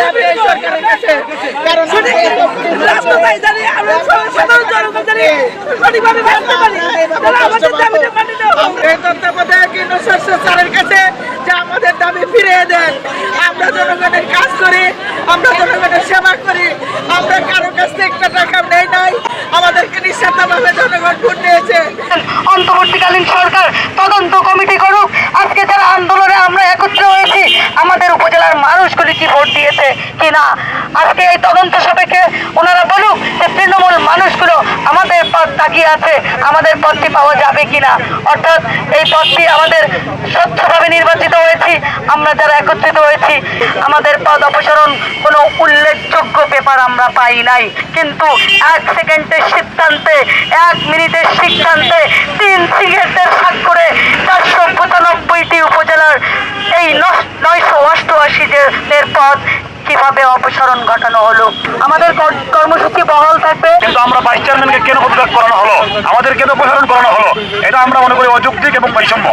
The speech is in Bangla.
দাবি এই সরকারের কাছে। কারণ রাস্তায় দাঁড়িয়ে আমরা সাধারণ জনগণ দাঁড়িয়ে সঠিকভাবে বাঁচতে পারি। তারা আমাদের দাবিটা মানি না এই তত্ত্বাবধায়ক কেন্দ্র কাছে যে আমাদের দাবি ফিরিয়ে দেন আমরা জনগণের কাজ করি আমরা জনগণের সেবা করি আমরা কারও কাছ থেকে একটা টাকা নেই নাই আমাদেরকে নিঃস্বার্থভাবে জনগণ ভোট দিয়েছে। অন্তর্বর্তীকালীন সরকার তদন্ত কমিটি করুক আজকে যারা আন্দোলনে আমরা একত্র হয়েছি আমাদের উপজেলার মানুষগুলি কি ভোট দিয়েছে কিনা আজকে এই তদন্ত সাপেক্ষে ওনারা বলুক যে তৃণমূল মানুষগুলো আমাদের পথ তাকিয়ে আছে, আমাদের পদটি পাওয়া যাবে কিনা। অর্থাৎ এই পদটি আমাদের স্বচ্ছভাবে নির্বাচিত হয়েছি, আমরা যারা একত্রিত হয়েছি, আমাদের পদ অপসারণ কোনো উল্লেখযোগ্য পেপার আমরা পাই নাই। কিন্তু এক সেকেন্ডের সিদ্ধান্তে, এক মিনিটের সিদ্ধান্তে তিন সিগারেটের স্বাক্ষরে চারশো পঁচানব্বইটি উপজেলার এই নয়শো অষ্টআশি জনের পদ কীভাবে অপসারণ ঘটানো হলো? আমাদের কর- কর্মসূচি বহাল থাকবে। কিন্তু আমরা ভাইস চেয়ারম্যানকে কেন পদত্যাগ করানো হলো? আমাদের কেন অপসারণ করানো হলো? এটা আমরা মনে করি অযৌক্তিক এবং বৈষম্য।